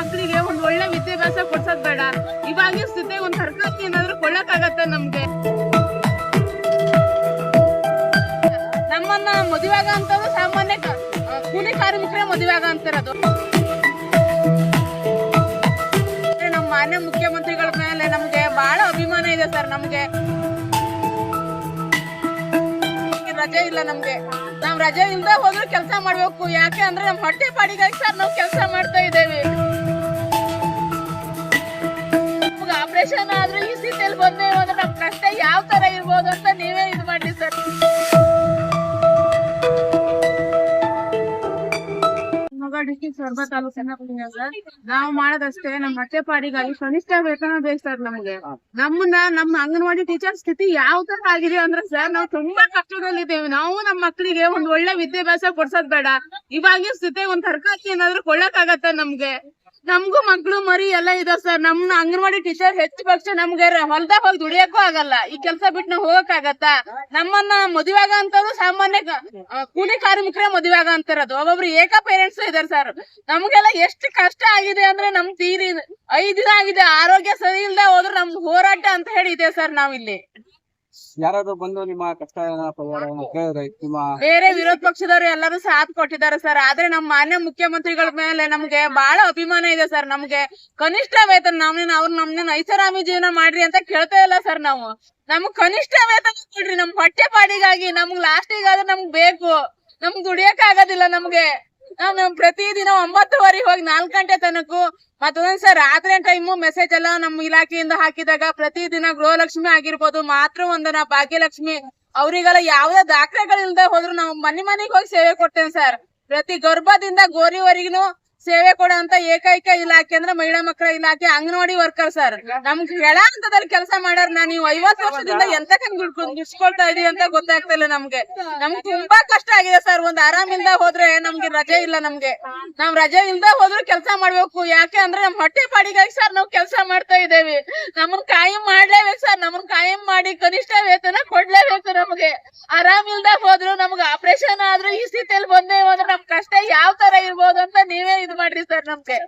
ಮಕ್ಕಳಿಗೆ ಒಂದ್ ಒಳ್ಳೆ ವಿದ್ಯಾಭ್ಯಾಸ ಕೊಡ್ಸೋದ್ ಬೇಡ. ಇವಾಗಿನ ಸ್ಥಿತಿ ಒಂದ್ ತರಕಾರಿ ಏನಾದ್ರು ಕೊಳ್ಳಕ್ಕಾಗತ್ತೆ ನಮ್ಗೆ? ನಮ್ಮನ್ನ ಮದುವೆಗ ಅಂತದ್ದು ಸಾಮಾನ್ಯ ಕೂಲಿ ಕಾರ್ಮಿಕರೇ ಮದುವೆಗ ಅಂತಿರೋದು. ನಮ್ಮ ಮಾನ್ಯ ಮುಖ್ಯಮಂತ್ರಿಗಳ ಮೇಲೆ ನಮ್ಗೆ ಬಹಳ ಅಭಿಮಾನ ಇದೆ ಸರ್ ನಮ್ಗೆ. ರಜೆ ಇಲ್ಲ ನಮ್ಗೆ. ನಾವ್ ರಜೆ ಇಲ್ದ ಹೋದ್ರು ಕೆಲಸ ಮಾಡ್ಬೇಕು. ಯಾಕೆ ಅಂದ್ರೆ ನಮ್ ಹೊಟ್ಟೆ ಪಾಡಿಗಾಗಿ ಸರ್ ನಾವು ಕೆಲಸ ಮಾಡ್ತಾ ಇದ್ದೇವೆ. ಇರ್ಬೋದು ಅಂತ ನೀವೇ ಇದು ಮಾಡಿ ಸರ್. ನಾವು ಮಾಡೋದಷ್ಟೇ ನಮ್ಮ ಹೊಟ್ಟೆ ಪಾಡಿಗಾಗಿ ಕನಿಷ್ಠ ವೇತನ ಬೇಕು ಸರ್ ನಮ್ಗೆ. ನಮ್ಮನ್ನ ನಮ್ಮ ಅಂಗನವಾಡಿ ಟೀಚರ್ ಸ್ಥಿತಿ ಯಾವ ತರ ಆಗಿದೆ ಅಂದ್ರೆ ಸರ್ ನಾವು ತುಂಬಾ ಕಷ್ಟದಲ್ಲಿದ್ದೇವೆ. ನಾವು ನಮ್ಮ ಮಕ್ಕಳಿಗೆ ಒಂದ್ ಒಳ್ಳೆ ವಿದ್ಯಾಭ್ಯಾಸ ಕೊಡ್ಸೋದ್ ಬೇಡ. ಇವಾಗಿನ ಸ್ಥಿತಿ ಒಂದ್ ತರಕಾರಿ ಏನಾದ್ರು ಆಗತ್ತ ನಮ್ಗೆ? ನಮ್ಗೂ ಮಕ್ಳು ಮರಿ ಎಲ್ಲ ಇದೆ ಸರ್ ನಮ್ನ ಅಂಗನವಾಡಿ ಟೀಚರ್ ಹೆಚ್ಚು ಪಕ್ಷ ನಮ್ಗೆ ಹೊಲ್ದಾಗ ಹೋಗಿ ದುಡಿಯಕ್ಕೂ ಆಗಲ್ಲ. ಈ ಕೆಲಸ ಬಿಟ್ಟು ನಾವು ಹೋಗಕ್ ಆಗತ್ತ ನಮ್ಮನ್ನ ಮದುವೆಗ ಅಂತವ್ರು ಸಾಮಾನ್ಯ ಕೂಲಿ ಕಾರ್ಮಿಕರ ಮದುವೆಗ ಅಂತಾರದು. ಒಬ್ಬೊಬ್ರು ಏಕ ಪೇರೆಂಟ್ಸ್ ಇದಾರೆ ಸರ್ ನಮ್ಗೆಲ್ಲ ಎಷ್ಟು ಕಷ್ಟ ಆಗಿದೆ ಅಂದ್ರೆ ನಮ್ ತೀರಿ ಐದ್ ದಿನ ಆಗಿದೆ. ಆರೋಗ್ಯ ಸರಿ ಇಲ್ದ ಹೋದ್ರೆ ನಮ್ ಹೋರಾಟ ಅಂತ ಹೇಳಿ ಇದೆ ಸರ್ ನಾವಿಲ್ಲಿ. ಯಾರಾದ್ರೂ ಬಂದು ನಿಮ್ಮ ಕಷ್ಟ ಕೇಳಿದ್ರೆ ನಿಮ್ಮ ಬೇರೆ ವಿರೋಧ ಪಕ್ಷದವರು ಎಲ್ಲರೂ ಸಾಥ್ ಕೊಟ್ಟಿದ್ದಾರೆ ಸರ್. ಆದ್ರೆ ನಮ್ಮ ಮಾನ್ಯ ಮುಖ್ಯಮಂತ್ರಿಗಳ ಮೇಲೆ ನಮ್ಗೆ ಬಹಳ ಅಭಿಮಾನ ಇದೆ ಸರ್. ನಮ್ಗೆ ಕನಿಷ್ಠ ವೇತನ ನಮ್ನ ಅವ್ರು ನಮ್ನ ಐಸರಾಮಿ ಜೀವನ ಮಾಡ್ರಿ ಅಂತ ಕೇಳ್ತಾ ಇಲ್ಲ ಸರ್ ನಾವು. ನಮ್ಗ್ ಕನಿಷ್ಠ ವೇತನ ಕೊಡ್ರಿ. ನಮ್ ಹೊಟ್ಟೆ ಪಾಡಿಗಾಗಿ ನಮ್ಗ್ ಲಾಸ್ಟಿಗಾದ್ರೆ ನಮ್ಗ್ ಬೇಕು. ನಮ್ಗ್ ದುಡಿಯಕ್ ಆಗೋದಿಲ್ಲ ನಮ್ಗೆ. ನಾವ್ ಪ್ರತಿದಿನ ಒಂಬತ್ತುವರೆಗೆ ಹೋಗಿ ನಾಲ್ಕು ಗಂಟೆ ತನಕ ಸರ್ ರಾತ್ರಿ ಟೈಮು ಮೆಸೇಜ್ ಎಲ್ಲ ನಮ್ಮ ಇಲಾಖೆಯಿಂದ ಹಾಕಿದಾಗ ಪ್ರತಿದಿನ ಗೃಹಲಕ್ಷ್ಮಿ ಆಗಿರ್ಬೋದು ಮಾತೃ ವಂದನ, ಭಾಗ್ಯಲಕ್ಷ್ಮಿ ಅವರಿಗೆಲ್ಲ ಯಾವ್ದೇ ದಾಖಲೆಗಳಿಲ್ಲದೆ ಹೋದ್ರು ನಾವು ಮನೆ ಮನೆಗೆ ಹೋಗಿ ಸೇವೆ ಕೊಡ್ತೇವೆ ಸರ್ ಪ್ರತಿ ಗರ್ಭದಿಂದ ಗೋರಿವರೆಗೂ ಸೇವೆ ಕೊಡುವಂತ ಏಕೈಕ ಇಲಾಖೆ ಅಂದ್ರೆ ಮಹಿಳಾ ಮಕ್ಕಳ ಇಲಾಖೆ, ಅಂಗನವಾಡಿ ವರ್ಕರ್ ಸರ್. ನಮ್ಗೆ ಕೆಳ ಹಂತದಲ್ಲಿ ಕೆಲಸ ಮಾಡ್ಯಾರ ನಾ ನೀವು ಐವತ್ತು ವರ್ಷದಿಂದ ಎಂತ ದುಡ್ಸ್ಕೊಳ್ತಾ ಇದೀವಿ ಅಂತ ಗೊತ್ತಾಗ್ತಿಲ್ಲ ನಮ್ಗೆ. ನಮ್ಗೆ ತುಂಬಾ ಕಷ್ಟ ಆಗಿದೆ ಸರ್. ಒಂದ್ ಆರಾಮಿಂದ ಹೋದ್ರೆ ನಮ್ಗೆ ರಜೆ ಇಲ್ಲ ನಮ್ಗೆ. ನಾವ್ ರಜೆ ಇಲ್ದ ಹೋದ್ರು ಕೆಲಸ ಮಾಡ್ಬೇಕು. ಯಾಕೆ ಅಂದ್ರೆ ನಮ್ ಹೊಟ್ಟೆ ಪಾಡಿಗಾಗಿ ಸರ್ ನಾವ್ ಕೆಲಸ ಮಾಡ್ತಾ ಇದ್ದೇವೆ. ನಮ್ಮನ್ ಕಾಯಂ ಮಾಡ್ಲೇಬೇಕು ಸರ್. ನಮ್ಮನ್ ಕಾಯಂ ಮಾಡಿ ಕನಿಷ್ಠ ವೇತನ ಕೊಡ್ಲೇಬೇಕು. ನಮ್ಗೆ ಆರಾಮಿಲ್ದ ಹೋದ್ರು ನಮ್ಗೆ ಆಪರೇಷನ್ ಆದ್ರೂ ಈ ಸ್ಥಿತಿಯಲ್ಲಿ ಬಂದೇವು ಅಂದ್ರೆ ನಮ್ ಕಷ್ಟ ಯಾವ ತರ ಇರ್ಬೋದು ಅಂತ ನೀವೇ ಇದು ಮಾಡ್ರಿ ಸರ್ ನಮ್ಗೆ.